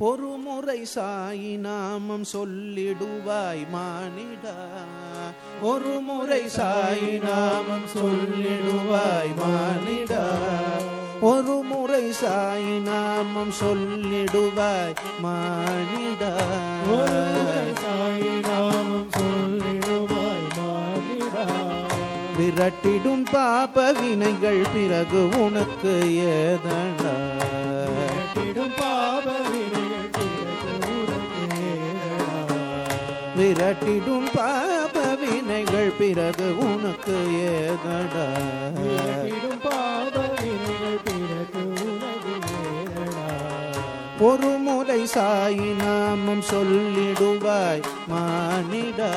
பொறுமுறை சாயி நாமம் சொல்லிடுவாய் மானிடா. ஒரு முறை சாயி நாமம் சொல்லிடுவாய் மானிடா. ஒரு முறை சாயி நாமம் சொல்லிடுவாய் மானிடா. சாய் நாமம் சொல்லிடுவாய் மானிடா. விரட்டிடும் பாப வினைகள் பிறகு உனக்கு ஏதடா விரட்டிடும் விரட்டிடும் பாப வினைகள் பிறகு உனக்கு ஏதடா விரட்டிடும் பாவ வினைகள் பிறகு. ஒரு முறை சாயி நாமம் சொல்லிடுவாய் மானிடா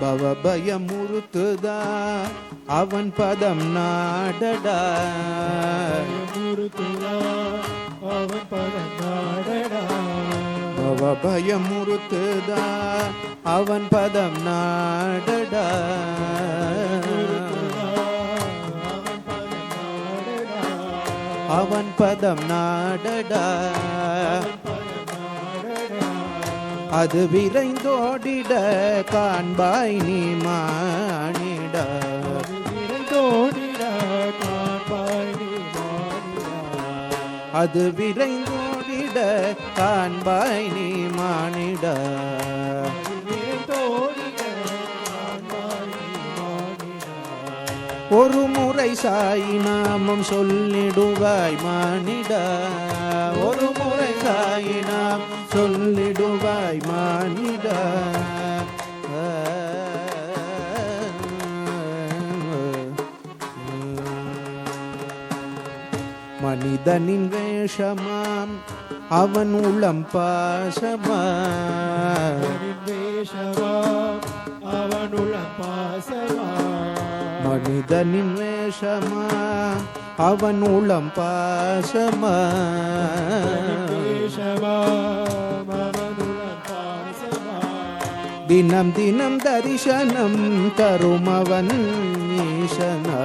பவபயமுறுத்துதா அவன் பதம் நாடடா பயமுறுத்துதா, அவன் பதம் நாடடா. பவபயமுறுத்துதா அவன் பதம் நாடடா அவன் பதம் நாடடா. அவன் பதம் நாடடா பதம் நாடடா. அது விரைந்தோடிட காண்பாய் நீ மானிடா அது விரைந்தோடிட காண்பாய் நீ. அது விரைந்தோடிட காண்பாய் நீ மானிடா ஒரு முறை சாயி நாமம் சொல்லிடுவாய் மானிடா. ஒரு முறை சாயி நாம் சொல்லிடுவாய் மானிடா. மனிதனின் வேஷமாம் அவன் உளம் பாசமா அவனின் அவன் உளம் பாசமா மனிதனின் வேஷமா அவன் உளம் பாசமா. தினம் தினம் தரிசனம் தரும் அவன் ஈசனா.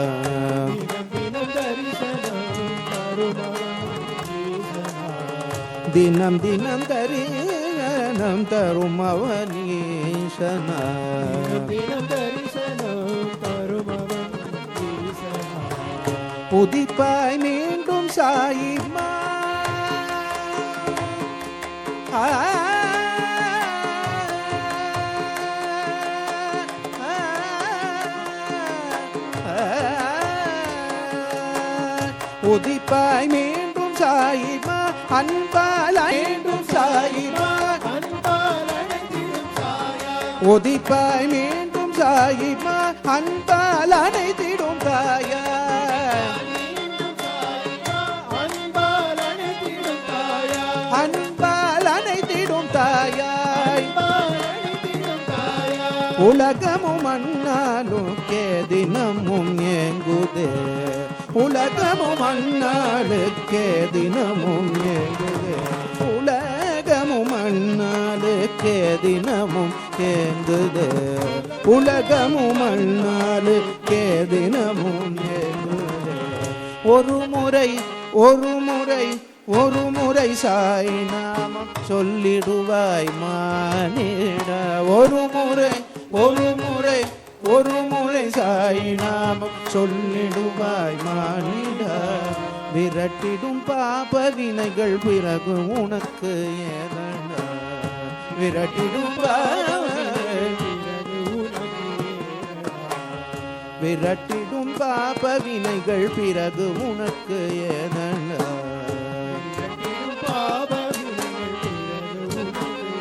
தினம் தினம் தரிசனம் தரும் அவன் ஈசனா புதிப்பாய் மீண்டும் சாயிமா ஆ. உதிப்பாய் மீண்டும் சாயிமா அன்பால் மீண்டும் சாயிமா உதிப்பாய் மீண்டும் சாயிமா அன்பால் அனைத்திடும் தாயா. உலகமும் அண்ணாலுக்கே தினமும் ஏங்குதே. உலகமும் அண்ணாளுக்கே தினமும் ஏங்குதே. உலகமும் அண்ணாளுக்கே தினமும் ஏங்குதே. உலகமும் அண்ணாளுக்கே தினமும் ஏங்குதே. ஒரு முறை ஒரு முறை ஒரு முறை சாய் நாமம் சொல்லிடுவாய் மானிட. ஒரு முறை ஒரு முறை ஒரு முறை சாய் நாமம் சொல்லிடுவாய் மானிட விரட்டிடும் பாப வினைகள் பிறகு உனக்கு ஏதடா விரட்டிடும் ஏறடா. விரட்டிடும் பாப வினைகள் பிறகு உனக்கு ஏதடா விரட்டிடும் பாப வினைகள் பிறகு உனக்கு ஏறடா.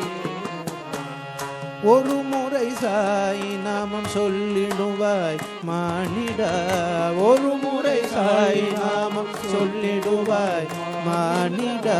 ஒரு முறை சாய் நாமம் சொல்லிடுவாய் மானிடா ஒரு முறை சாய் நாமம் சொல்லிடுவாய் மானிடா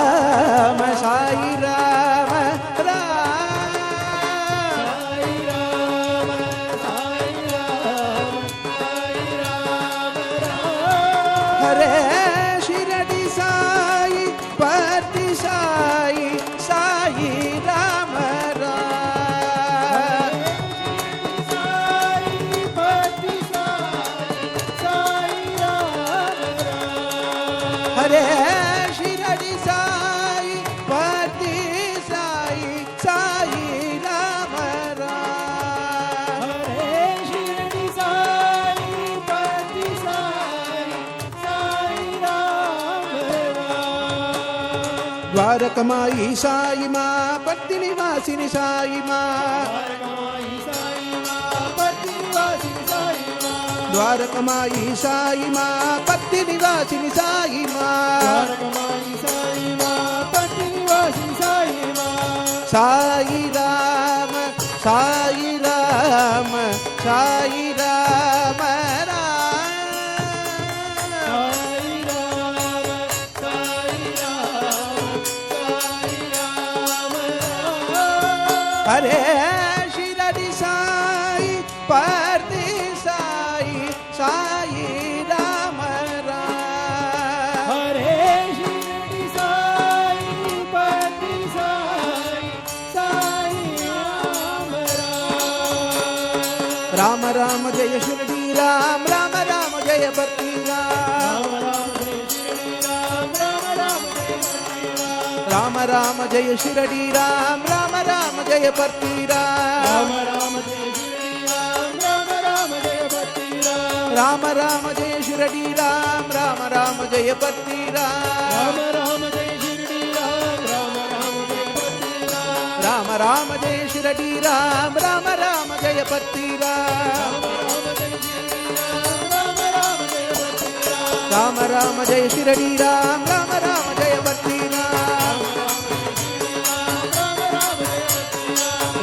हरे शिरडि साई पति साई साई राम राम हरे शिरडि साई पति साई साई राम राम द्वारकमाई साई माँ पति निवासिनी साई माँ द्वारकमाई साई દ્વારકમાં ઈસાઈ માં પતિ નિવાસી સાઈ માં સાઈ રામ સાઈ રામ સાઈ રામ અરે શિરડી સાઈ પા రామ రామ జయ శిరడి రామ రామ రామ జయ భక్తి రామ రామ రామ జయ శ్రీ రామ రామ రామ జయ భక్తి రామ రామ రామ రామ జయ శిరడి రామ రామ రామ జయ భక్తి రామ రామ జయ శ్రీ రామ. రామ రామ జయ పత్తి రామ రామ జయ శ్రీ రామ. రామ రామ జయ పత్తి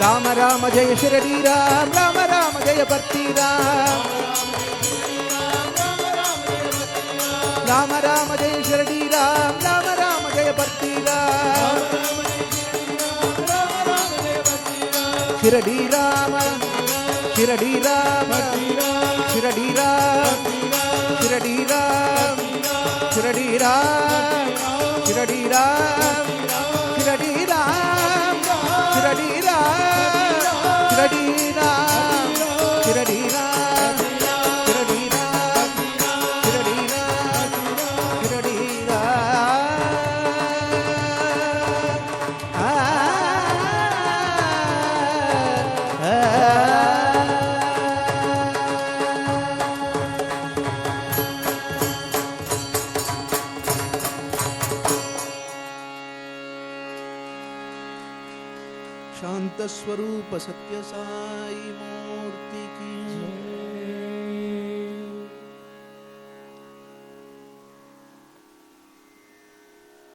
రామ రామ జయ శిరడి రామ. రామ రామ జయ పత్తి రామ రామ. சிரடி ராம சிரடி ராம சிரடி ராம சிரடி ராம சிரடி ராம. शांत स्वरूप सत्य साई मूर्ति की।